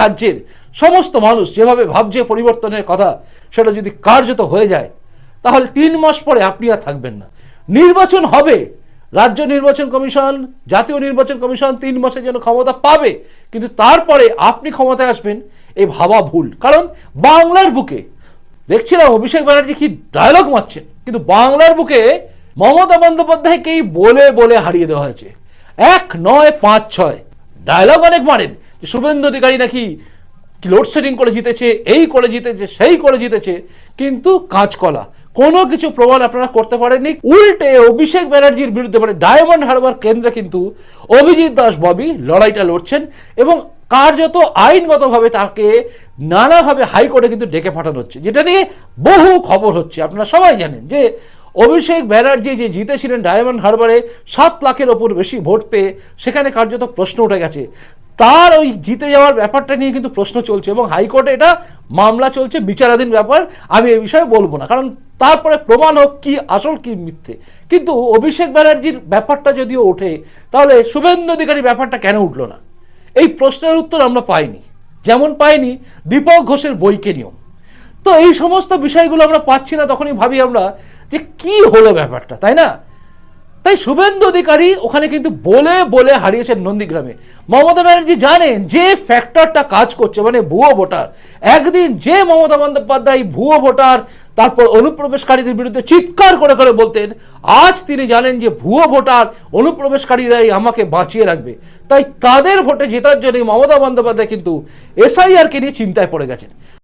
রাজ্যের সমস্ত মানুষ যেভাবে ভাবছে পরিবর্তনের কথা, সেটা যদি কার্যত হয়ে যায়, তাহলে তিন মাস পরে আপনি আর থাকবেন না। নির্বাচন হবে। রাজ্য নির্বাচন কমিশন, জাতীয় নির্বাচন কমিশন তিন মাসের জন্য ক্ষমতা পাবে, কিন্তু তারপরে আপনি ক্ষমতায় আসবেন এই ভাবা ভুল। কারণ বাংলার বুকে, দেখছিলাম অভিষেক ব্যানার্জি কি ডায়লগ মারছেন, কিন্তু বাংলার বুকে মমতা বন্দ্যোপাধ্যায়কেই বলে বলে হারিয়ে দেওয়া হয়েছে। এক নয় পাঁচ ছয়। ডায়লগ অনেক মারেন। যে শুভেন্দু অধিকারী নাকি লোডশেডিং করে জিতেছে, এই করে জিতেছে, সেই করে জিতেছে, কিন্তু কাঁচকলা, কোনো কিছু প্রমাণ আপনারা করতে পারেননি। উল্টে অভিষেক ব্যানার্জির বিরুদ্ধে মানে ডায়মন্ড হারবার কেন্দ্রে কিন্তু অভিজিৎ দাস, ববি লড়াইটা লড়ছেন এবং কার্যত আইনগতভাবে তাকে নানাভাবে হাইকোর্টে কিন্তু ডেকে পাঠানো হচ্ছে, যেটা নিয়ে বহু খবর হচ্ছে। আপনারা সবাই জানেন যে অভিষেক ব্যানার্জি যে জিতেছিলেন ডায়মন্ড হারবারে সাত লাখের ওপর বেশি ভোট পেয়ে সেখানে কার্যত প্রশ্ন উঠে গেছে। তার ওই জিতে যাওয়ার ব্যাপারটা নিয়ে কিন্তু প্রশ্ন চলছে এবং হাইকোর্টে এটা মামলা চলছে, বিচারাধীন ব্যাপার। আমি এই বিষয়ে বলব না, কারণ তারপরে প্রমাণ হোক কি আসল, কি মিথ্যে। কিন্তু অভিষেক ব্যানার্জির ব্যাপারটা যদিও ওঠে, তাহলে শুভেন্দু অধিকারী ব্যাপারটা কেন উঠল না? এই প্রশ্নের উত্তর আমরা পাইনি। যেমন পাইনি দীপক ঘোষের বইকে নিয়ম তো এই সমস্ত বিষয়গুলো আমরা পাচ্ছি না, তখনই ভাবি আমরা যে কি হলো ব্যাপারটা, তাই না? তাই শুভেন্দু অধিকারী ওখানে কিন্তু বলে বলে হারিয়েছেন নন্দীগ্রামে। মমতা ব্যানার্জি জানেন যে ফ্যাক্টরটা কাজ করছে মানে ভুয়ো ভোটার। একদিন যে মমতা বন্দ্যোপাধ্যায় ভুয়ো ভোটার, তারপর অনুপ্রবেশকারীদের বিরুদ্ধে চিৎকার করে করে বলতেন, আজ তিনি জানেন যে ভুয়ো ভোটার অনুপ্রবেশকারীরাই আমাকে বাঁচিয়ে রাখবে। তাই তাদের ভোটে জেতার জন্য মমতা বন্দ্যোপাধ্যায় কিন্তু এসআইআরকে নিয়ে চিন্তায় পড়ে গেছেন।